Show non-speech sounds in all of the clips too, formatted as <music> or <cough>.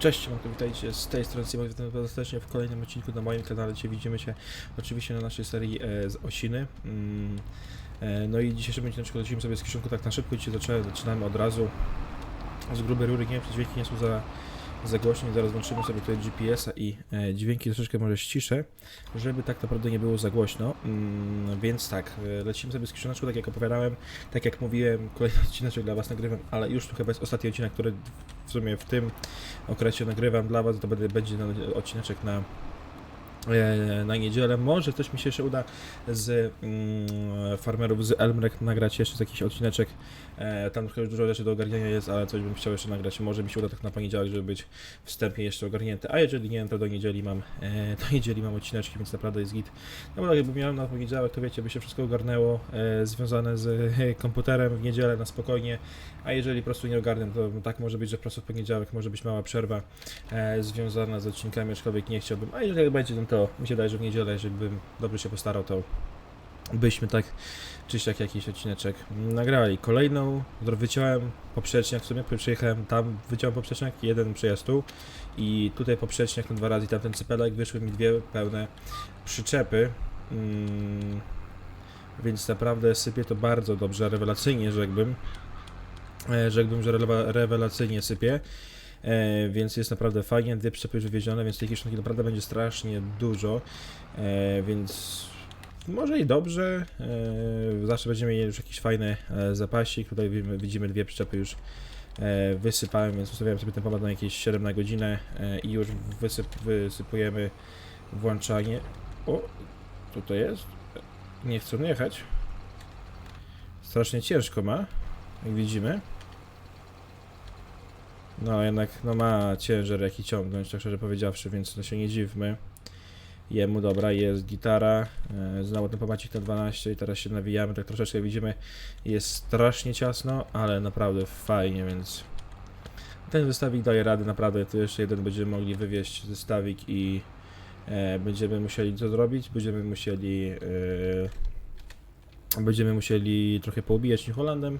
Cześć, to witajcie z tej strony Simon, witam serdecznie w kolejnym odcinku na moim kanale, gdzie widzimy się oczywiście na naszej serii e, z Osiny. Mm, e, no i dzisiejszy odcinek lecimy sobie z kieszonku tak na szybko, dzisiaj zaczynamy, zaczynamy od razu z grubej rury, nie wiem dźwięki nie są za, za głośne, zaraz włączymy sobie tutaj GPS-a i e, dźwięki troszeczkę może ściszę, żeby tak naprawdę nie było za głośno, mm, więc tak, e, lecimy sobie z kieszoneczku, tak jak opowiadałem, tak jak mówiłem, kolejny <laughs> odcinek dla was nagrywam, ale już to chyba jest ostatni odcinek, który w sumie w tym okresie nagrywam dla Was, to będzie, będzie na- na niedzielę. Może coś mi się jeszcze uda z mm, farmerów z Elmrek nagrać jeszcze jakiś odcineczek. E, tam trochę już dużo rzeczy do ogarniania jest, ale coś bym chciał jeszcze nagrać. Może mi się uda tak na poniedziałek, żeby być wstępnie jeszcze ogarnięty. A jeżeli nie, to do niedzieli mam, e, do niedzieli mam odcineczki, więc naprawdę jest git. No bo tak jakby miałem na poniedziałek, to wiecie, by się wszystko ogarnęło e, związane z e, <laughs> komputerem w niedzielę na spokojnie. A jeżeli po prostu nie ogarnę, to tak może być, że po prostu w poniedziałek może być mała przerwa e, związana z odcinkami, aczkolwiek nie chciałbym. A jeżeli będzie, no to mi się wydaje, że w niedzielę, jeżeli bym dobrze się postarał, to byśmy tak czy siak jakiś odcineczek nagrali. Kolejną wyciąłem poprzeczniak w sumie, przyjechałem tam, wyciąłem poprzeczniak, jeden przejazd tu i tutaj poprzeczniak na dwa razy tamten cypelek, wyszły mi dwie pełne przyczepy. Mm, więc naprawdę sypie to bardzo dobrze, rewelacyjnie rzekłbym. E, rzekłbym, że relewa- rewelacyjnie sypie. E, więc jest naprawdę fajnie, dwie przyczepy już wywiezione, więc tej kieszonki naprawdę będzie strasznie dużo, e, więc może i dobrze, e, zawsze będziemy mieli już jakiś fajny e, zapasik, tutaj widzimy, dwie przyczepy już e, wysypałem, więc ustawiałem sobie ten pomad na jakieś 7 na godzinę e, i już wysyp, wysypujemy włączanie. O, co to jest? Nie chcą jechać. Strasznie ciężko ma, jak widzimy. No jednak no ma ciężar jaki ciągnąć, tak szczerze powiedziawszy, więc no się nie dziwmy. Jemu dobra, jest gitara, e, znowu ten pomacik na 12 i teraz się nawijamy, tak troszeczkę widzimy, jest strasznie ciasno, ale naprawdę fajnie, więc ten zestawik daje rady, naprawdę, tu jeszcze jeden będziemy mogli wywieźć zestawik i e, będziemy musieli co zrobić, będziemy musieli e, będziemy musieli trochę poubijać New Hollandem,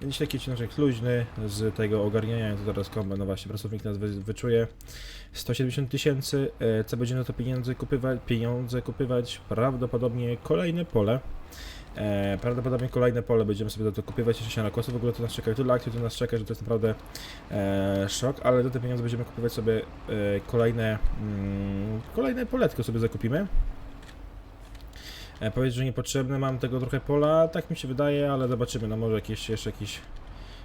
więc taki odcinek luźny z tego ogarniania, to teraz no właśnie, pracownik nas wy, wyczuje. 170 tysięcy, e, co będzie na to pieniądze kupywać, pieniądze kupywać, prawdopodobnie kolejne pole, e, prawdopodobnie kolejne pole będziemy sobie za to kupywać, jeszcze się na kosy, w ogóle to nas czeka, tyle akcji to nas czeka, że to jest naprawdę e, szok, ale za te pieniądze będziemy kupować sobie e, kolejne, mm, kolejne poletki sobie zakupimy. E, powiedzieć, że niepotrzebne, mam tego trochę pola, tak mi się wydaje, ale zobaczymy, no może jakiś, jeszcze jakiś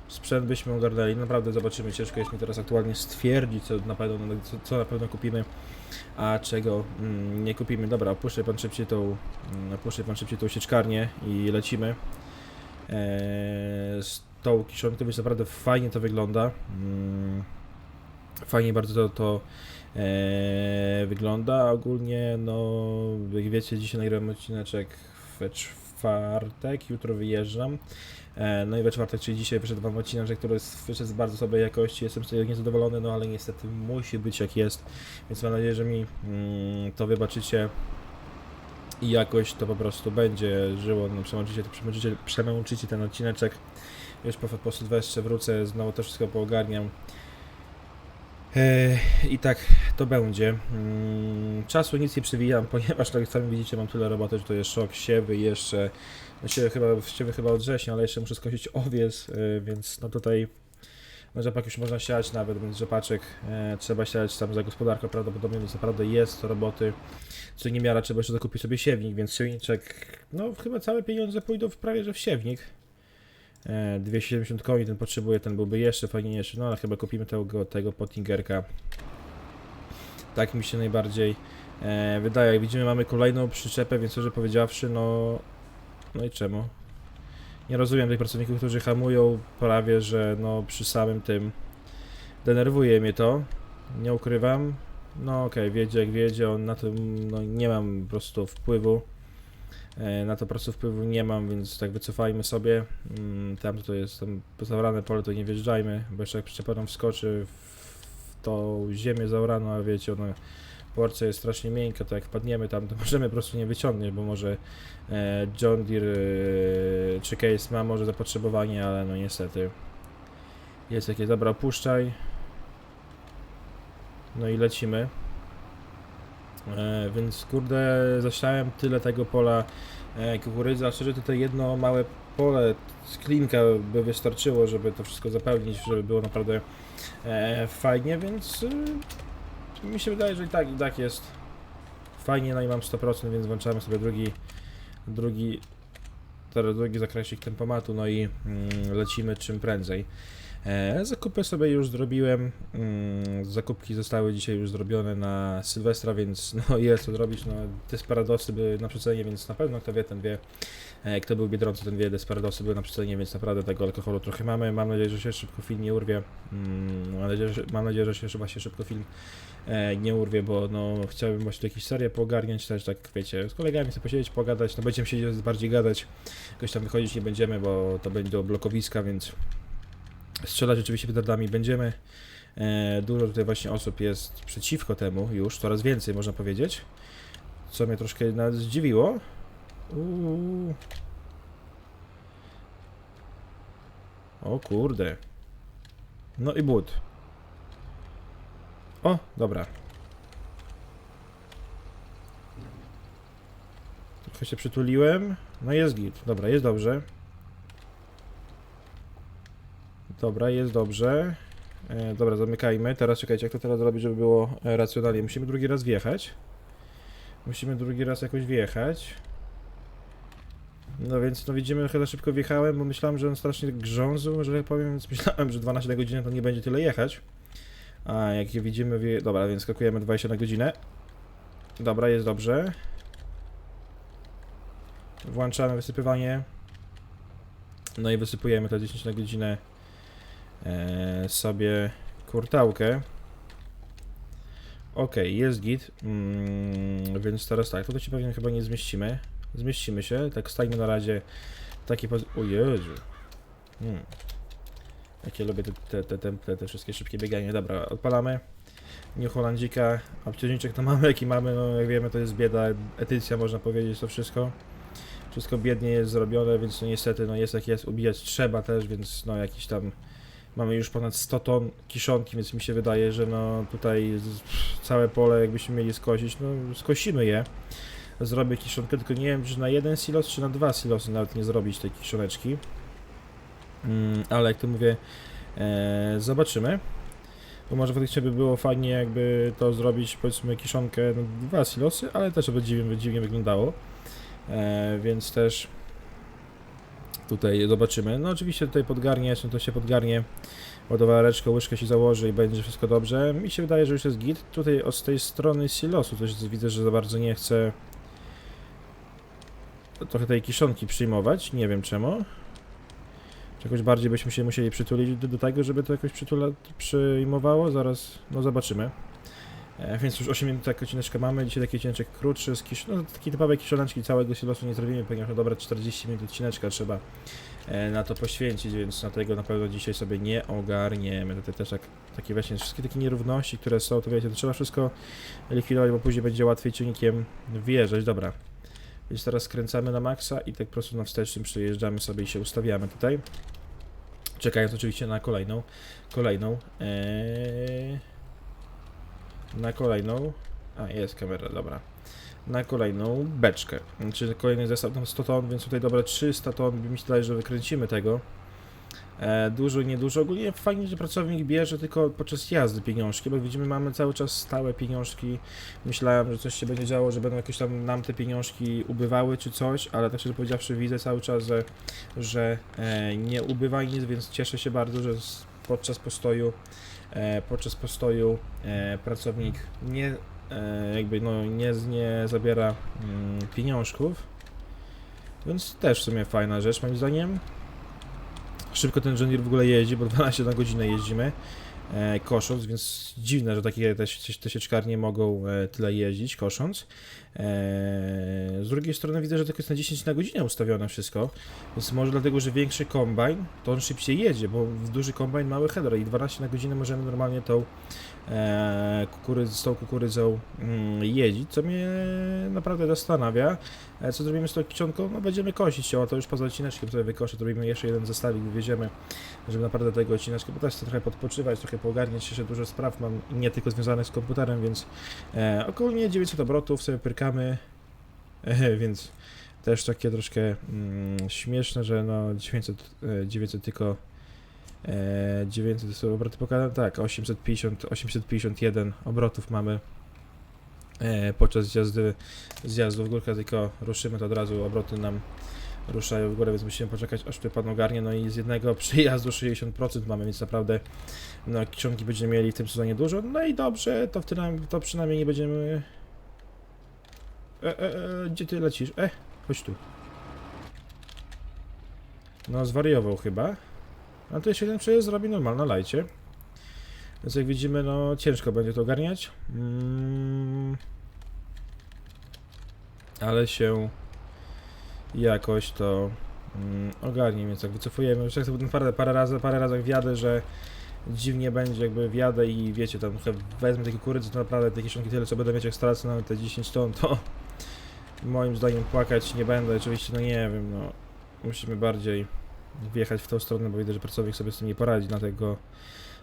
sprzęt byśmy ogarnęli, naprawdę zobaczymy, ciężko jest mi teraz aktualnie stwierdzić, co na pewno, co, co na pewno kupimy, a czego mm, nie kupimy. Dobra, opuszczaj pan szybciej tą, mm, opuszczaj pan szybciej tą sieczkarnię i lecimy eee, z tą kiszonką, więc naprawdę fajnie to wygląda. Mm, fajnie bardzo to, to e, wygląda. Ogólnie, no, jak wiecie, dzisiaj nagrałem odcineczek we czwartek, jutro wyjeżdżam. E, no i we czwartek, czyli dzisiaj wyszedł wam odcinek, który jest, wyszedł z bardzo słabej jakości. Jestem z tego niezadowolony, no ale niestety musi być jak jest. Więc mam nadzieję, że mi mm, to wybaczycie i jakoś to po prostu będzie żyło. No, przemęczycie, przemęczycie, przemęczycie ten odcineczek. Już po, po Sylwestrze wrócę, znowu to wszystko poogarniam. E, I tak to będzie. Mm, Czasu nic nie przewijam, <laughs> ponieważ tak jak sami widzicie mam tyle roboty, że to jest szok, siewy jeszcze. Siewy chyba, siewy chyba od września, ale jeszcze muszę skosić owiec, e, więc no tutaj rzepak już można siać nawet, więc rzepaczek e, trzeba siać tam za gospodarką prawdopodobnie, więc naprawdę jest to roboty. Co nie miara, trzeba jeszcze zakupić sobie siewnik, więc siewniczek, no chyba całe pieniądze pójdą w prawie, że w siewnik. E, 270 koni ten potrzebuje, ten byłby jeszcze fajniejszy, no ale chyba kupimy tego, tego Pottingerka. Tak mi się najbardziej e, wydaje. Jak widzimy mamy kolejną przyczepę, więc szczerze powiedziawszy, no... No i czemu? Nie rozumiem tych pracowników, którzy hamują prawie, że no przy samym tym denerwuje mnie to. Nie ukrywam. No okej, wiedzie jak wiedzie, on na tym no, nie mam po prostu wpływu. E, Na to po prostu wpływu nie mam, więc tak wycofajmy sobie. Mm, Tam to jest tam zaorane pole, to nie wjeżdżajmy, bo jeszcze jak przyczepa nam wskoczy w tą ziemię zaoraną, a wiecie, ona porcja jest strasznie miękka, to jak wpadniemy tam, to <laughs> możemy po prostu nie wyciągnąć, bo może e, John Deere e, czy Case ma może zapotrzebowanie, ale no niestety jest jakieś, dobra, opuszczaj. No i lecimy. E, więc kurde, zasiałem tyle tego pola e, kukurydzy, a szczerze tutaj jedno małe pole z klinka by wystarczyło, żeby to wszystko zapełnić, żeby było naprawdę e, fajnie, więc e, mi się wydaje, że i tak, i tak jest fajnie, no i mam 100%, więc włączamy sobie drugi, drugi, drugi zakresik tempomatu, no i mm, lecimy czym prędzej. E, zakupy sobie już zrobiłem, mm, zakupki zostały dzisiaj już zrobione na Sylwestra, więc <laughs> no jest co zrobić, no Desperadosy były na przecenie, więc na pewno kto wie, ten wie, e, kto był Biedroncy, ten wie, Desperadosy były na przecenie, więc naprawdę tego alkoholu trochę mamy, mam nadzieję, że się szybko film nie urwie, mm, mam nadzieję, że, mam nadzieję, że się właśnie szybko film e, nie urwie, bo no chciałbym właśnie jakieś serię poogarniać też, tak wiecie, z kolegami sobie posiedzieć, pogadać, no będziemy siedzieć bardziej gadać, jakoś tam wychodzić nie będziemy, bo to będzie do blokowiska, więc strzelać oczywiście petardami będziemy. E, dużo tutaj właśnie osób jest przeciwko temu już, coraz więcej można powiedzieć, co mnie troszkę nawet zdziwiło. Uuu. O kurde. No i but. O, dobra. Trochę się przytuliłem. No jest git. Dobra, jest dobrze. Dobra, jest dobrze. E, dobra, zamykajmy. Teraz czekajcie, jak to teraz zrobić, żeby było e, racjonalnie. Musimy drugi raz wjechać. Musimy drugi raz jakoś wjechać. No więc, no widzimy, chyba szybko wjechałem, bo myślałem, że on strasznie grzązł, że tak powiem, więc <laughs> myślałem, że 12 na godzinę to nie będzie tyle jechać. A jak widzimy, wie... dobra, więc skakujemy 20 na godzinę. Dobra, jest dobrze. Włączamy wysypywanie. No i wysypujemy to 10 na godzinę sobie kurtałkę. Ok, jest git. Mm, więc teraz tak, tutaj się pewnie chyba nie zmieścimy. Zmieścimy się, tak stajmy na razie taki poz... O. Hmm. Jakie lubię te, te, te, te, te, wszystkie szybkie bieganie. Dobra, odpalamy. New Holandzika, obciążniczek to mamy, jaki mamy, no jak wiemy to jest bieda, edycja można powiedzieć, to wszystko. Wszystko biednie jest zrobione, więc no niestety, no jest jak jest, ubijać trzeba też, więc no jakiś tam Mamy już ponad 100 ton kiszonki, więc mi się wydaje, że no tutaj całe pole jakbyśmy mieli skosić, no skosimy je. Zrobię kiszonkę, tylko nie wiem, czy na jeden silos, czy na dwa silosy nawet nie zrobić tej kiszoneczki. Mm, ale jak to mówię, e, zobaczymy. Bo może faktycznie by było fajnie jakby to zrobić, powiedzmy kiszonkę na dwa silosy, ale też by dziwnie, dziwnie wyglądało. E, więc też tutaj zobaczymy. No oczywiście tutaj podgarnie, czy to się podgarnie, ładowareczkę, łyżkę się założy i będzie wszystko dobrze. Mi się wydaje, że już jest git. Tutaj od tej strony silosu coś widzę, że za bardzo nie chcę trochę tej kiszonki przyjmować, nie wiem czemu. Jakoś bardziej byśmy się musieli przytulić do, tego, żeby to jakoś przyjmowało? Zaraz, no zobaczymy. E, więc już 8 minut tak odcineczkę mamy, dzisiaj taki odcineczek krótszy, z kisz... no, takie typowe kiszoneczki, całego silosu nie zrobimy, ponieważ no dobra 40 minut odcineczka trzeba e, na to poświęcić, więc dlatego na pewno dzisiaj sobie nie ogarniemy. Tutaj też tak, takie właśnie wszystkie takie nierówności, które są, to wiecie, to trzeba wszystko likwidować, bo później będzie łatwiej ciągnikiem wjeżdżać. Dobra, więc teraz skręcamy na maksa i tak po prostu na wstecznym przejeżdżamy sobie i się ustawiamy tutaj. Czekając oczywiście na kolejną, kolejną, eee na kolejną. A, jest kamera, dobra. Na kolejną beczkę. Czyli kolejny zestaw tam 100 ton, więc tutaj dobra 300 ton, mi się że wykręcimy tego. E, dużo, niedużo. Ogólnie fajnie, że pracownik bierze tylko podczas jazdy pieniążki, bo widzimy, mamy cały czas stałe pieniążki. Myślałem, że coś się będzie działo, że będą jakoś tam nam te pieniążki ubywały czy coś, ale tak szczerze powiedziawszy widzę cały czas, że, że e, nie ubywa nic, więc cieszę się bardzo, że podczas postoju podczas postoju e, pracownik nie e, jakby no nie, nie zabiera mm, pieniążków. Więc też w sumie fajna rzecz moim zdaniem. Szybko ten Deere w ogóle jeździ, bo 12 na godzinę jeździmy e, kosząc, więc dziwne, że takie te, te sieczkarnie mogą e, tyle jeździć kosząc. E, z drugiej strony widzę, że tylko jest na 10 na godzinę ustawione wszystko, więc może dlatego, że większy kombajn, to on szybciej jedzie, bo w duży kombajn mały header i 12 na godzinę możemy normalnie tą e, kukurydz, z tą kukurydzą mm, jeździć, co mnie naprawdę zastanawia. E, co zrobimy z tą kiczonką? No będziemy kosić ją, a to już poza odcineczkiem sobie wykoszę, zrobimy jeszcze jeden zestawik, wywieziemy, żeby naprawdę tego odcineczka, bo też chcę trochę podpoczywać, trochę poogarniać jeszcze dużo spraw mam, nie tylko związanych z komputerem, więc e, około 900 obrotów sobie pyrkamy, e, <laughs> więc też takie troszkę mm, śmieszne, że no 900, e, 900 tylko e, 900 są obroty pokazane, tak, 850, 851 obrotów mamy e, podczas zjazdy, w górkę, tylko ruszymy to od razu, obroty nam ruszają w górę, więc musimy poczekać aż pan ogarnie, no i z jednego <laughs> przyjazdu 60% mamy, więc naprawdę no kieszonki będziemy mieli w tym sezonie dużo, no i dobrze, to, tym, to przynajmniej nie będziemy... E, e, e, gdzie ty lecisz? E, chodź tu. No zwariował chyba. A to jeszcze jeden przejazd zrobi normalna lajcie. Więc jak widzimy, no ciężko będzie to ogarniać. Mm. Ale się jakoś to mm, ogarnie, więc jak wycofujemy, już jak to parę, parę razy, parę razy jak wjadę, że dziwnie będzie, jakby wjadę i wiecie, tam trochę wezmę takie kurydzy, to naprawdę te kieszonki tyle, co będę mieć jak stracę nawet te 10 ton, to moim zdaniem płakać nie będę, oczywiście, no nie wiem, no musimy bardziej wjechać w tą stronę, bo widzę, że pracownik sobie z tym nie poradzi, dlatego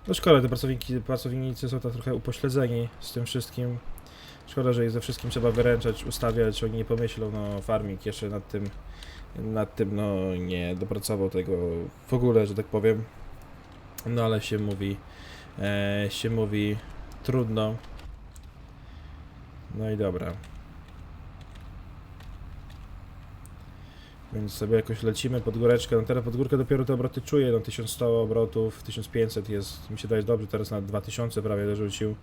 no szkoda, te pracownicy są tak trochę upośledzeni z tym wszystkim. Szkoda, że ich ze wszystkim trzeba wyręczać, ustawiać, oni nie pomyślą, no farming jeszcze nad tym, nad tym, no nie dopracował tego w ogóle, że tak powiem. No ale się mówi, e, się mówi trudno. No i dobra. Więc sobie jakoś lecimy pod góreczkę. No teraz pod górkę dopiero te obroty czuję. No 1100 obrotów, 1500 jest, mi się daje dobrze. Teraz na 2000 prawie dorzucił.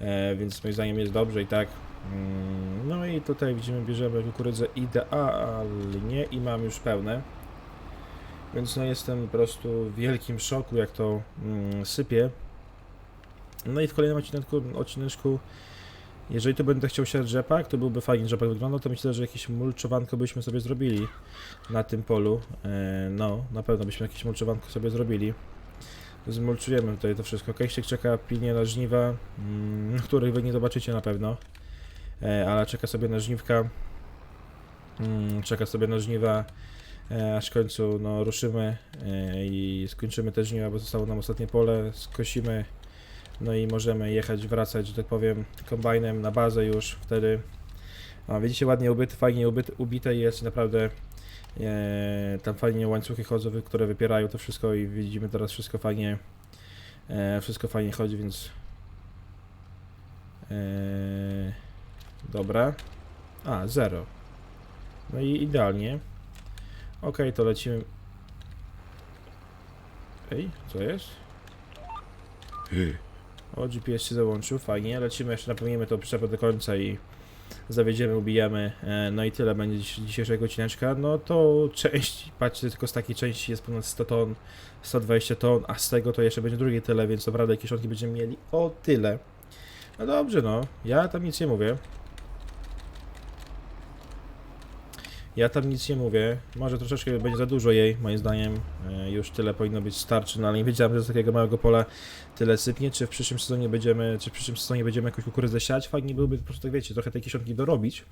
E, więc moim zdaniem jest dobrze i tak. Mm, no i tutaj widzimy, bierzemy kukurydzę idealnie i mam już pełne. Więc no jestem po prostu w wielkim szoku, jak to mm, sypie. No i w kolejnym odcinku, odcineczku, jeżeli tu będę chciał siać rzepak, to byłby fajnie rzepak wyglądał, to myślę, że jakieś mulczowanko byśmy sobie zrobili na tym polu. E, no, na pewno byśmy jakieś mulczowanko sobie zrobili. Zmulczujemy tutaj to wszystko. Kejściek czeka pilnie na żniwa, mm, których wy nie zobaczycie na pewno. E, ale czeka sobie na żniwka. Mm, czeka sobie na żniwa, e, aż w końcu no, ruszymy e, i skończymy te żniwa, bo zostało nam ostatnie pole. Skosimy, no i możemy jechać, wracać, że tak powiem, kombajnem na bazę już wtedy. A, widzicie, ładnie ubyte, fajnie ubyte, ubite jest naprawdę tam fajnie łańcuchy chodzą, które wypierają to wszystko i widzimy teraz wszystko fajnie e, wszystko fajnie chodzi, więc e, dobra. A, zero. No i idealnie. Ok, to lecimy. Ej, co jest? o, GPS się załączył, fajnie, lecimy jeszcze, napełnimy to przyczepę do końca i zawiedziemy, ubijamy, e, no i tyle będzie dzisiejszego odcineczka, no to część, patrzcie, tylko z takiej części jest ponad 100 ton, 120 ton, a z tego to jeszcze będzie drugie tyle, więc naprawdę kieszonki będziemy mieli o tyle. No dobrze, no, ja tam nic nie mówię. Ja tam nic nie mówię, może troszeczkę będzie za dużo jej, moim zdaniem, e, już tyle powinno być starczy, no ale nie wiedziałem, że z takiego małego pola tyle sypnie, czy w przyszłym sezonie będziemy, czy w przyszłym sezonie będziemy jakąś kukurydzę siać, fajnie byłoby po prostu, tak wiecie, trochę tej kieszonki dorobić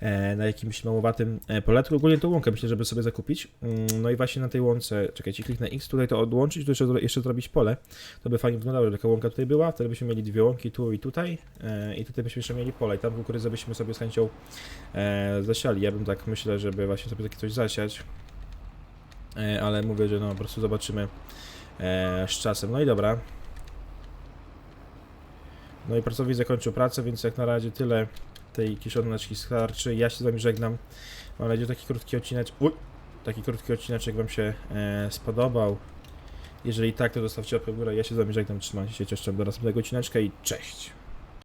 e, na jakimś małowatym e, poletku, ogólnie tą łąkę myślę, żeby sobie zakupić, mm, no i właśnie na tej łące, czekajcie, kliknę X, tutaj to odłączyć, tu jeszcze, jeszcze zrobić pole, to by fajnie wyglądało, żeby taka łąka tutaj była, wtedy byśmy mieli dwie łąki, tu i tutaj i tutaj byśmy jeszcze mieli pole. I tam kukurydzę byśmy sobie z chęcią zasiali, ja bym tak myślę, żeby właśnie sobie takie coś zasiać, e, ale mówię, że no po prostu zobaczymy e, z czasem, no i dobra, no i pracownik zakończył pracę, więc jak na razie tyle tej kieszoneczki starczy. Ja się z wami żegnam. Mam nadzieję, że taki krótki odcinek. Uj, taki krótki odcineczek wam się e, spodobał. Jeżeli tak, to zostawcie łapkę w górę. Ja się z wami żegnam. Trzymajcie się, cześć do następnego odcineczka i cześć.